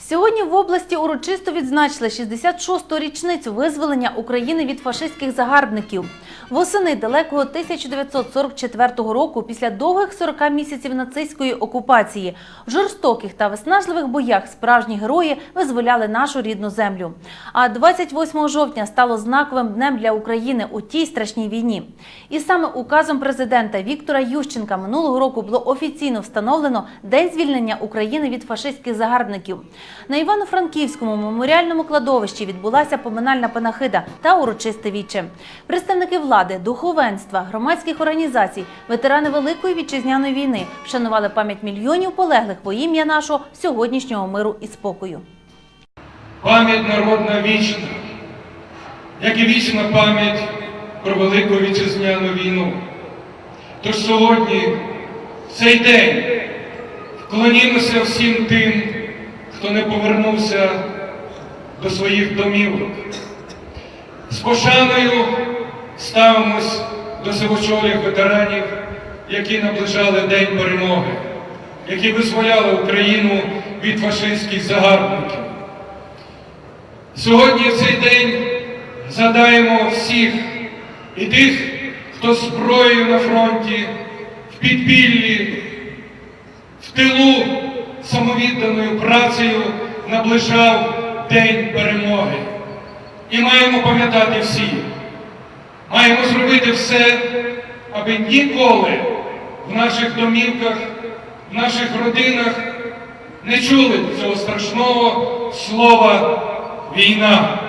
Сьогодні в області урочисто відзначили 66-ту річницю визволення України від фашистських загарбників. Восени далекого 1944 року, після довгих 40 місяців нацистської окупації, в жорстоких та виснажливих боях справжні герої визволяли нашу рідну землю. А 28 жовтня стало знаковим днем для України у тій страшній війні. І саме указом президента Віктора Ющенка минулого року було офіційно встановлено День звільнення України від фашистських загарбників. На Івано-Франківському меморіальному кладовищі відбулася поминальна панахида та урочисте віче. Представники влади, духовенства, громадських організацій, ветерани Великої вітчизняної війни вшанували пам'ять мільйонів полеглих во ім'я нашого сьогоднішнього миру і спокою. Пам'ять народна вічна, як і вічна пам'ять про Велику Вітчизняну війну. Тож сьогодні, в цей день, вклонімося всім тим, хто не повернувся до своїх домівок. З пошаною ставимось до сивочолих ветеранів, які наближали День перемоги, які визволяли Україну від фашистських загарбників. Сьогодні в цей день згадаємо всіх і тих, хто зброєю на фронті, в підпіллі, в тилу самовідданою працею наближав День перемоги. І маємо пам'ятати всі, маємо зробити все, аби ніколи в наших домівках, в наших родинах не чули цього страшного слова війна.